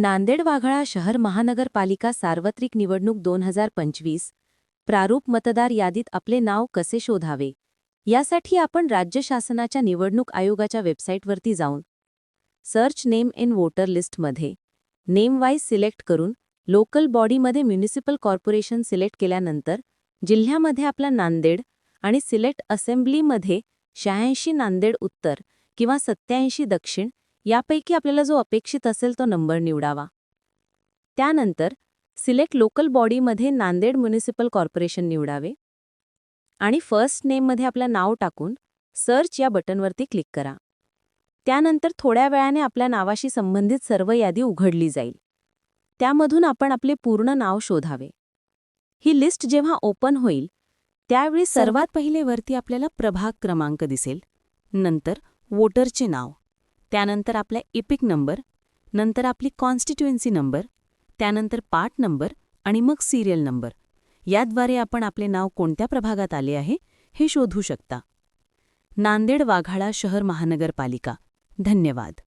नांदेड वाघाळा शहर महानगरपालिका सार्वत्रिक निवडणूक दोन हजार पंचवीस प्रारूप मतदार यादीत आपले नाव कसे शोधावे? यासाठी आपण राज्य शासनाच्या निवडणूक आयोगाच्या वेबसाईटवरती जाऊन सर्च नेम इन वोटर लिस्टमध्ये नेम वाईज सिलेक्ट करून लोकल बॉडीमध्ये म्युनिसिपल कॉर्पोरेशन सिलेक्ट केल्यानंतर जिल्ह्यामध्ये आपला नांदेड आणि सिलेक्ट असेंब्लीमध्ये शहाऐंशी नांदेड उत्तर किंवा सत्याऐंशी दक्षिण यापैकी आपल्याला जो अपेक्षित असेल तो नंबर निवडावा. त्यानंतर सिलेक्ट लोकल बॉडीमध्ये नांदेड म्युनिसिपल कॉर्पोरेशन निवडावे. आणि फर्स्ट नेममध्ये आपलं नाव टाकून सर्च या बटनवरती क्लिक करा. त्यानंतर थोड्या वेळाने आपल्या नावाशी संबंधित सर्व यादी उघडली जाईल. त्यामधून आपण आपले पूर्ण नाव शोधावे. ही लिस्ट जेव्हा ओपन होईल त्यावेळी सर्वात पहिले वरती आपल्याला प्रभाग क्रमांक दिसेल. नंतर वोटरचे नाव. त्यानंतर आपला इपिक नंबर नंतर आपली कॉन्स्टिट्युएन्सी नंबर त्यानंतर पार्ट नंबर आणि मग सिरियल नंबर याद्वारे आपण आपले नाव कोणत्या प्रभागात आले आहे हे शोधू शकता. नांदेड वाघाळा शहर महानगरपालिका. धन्यवाद.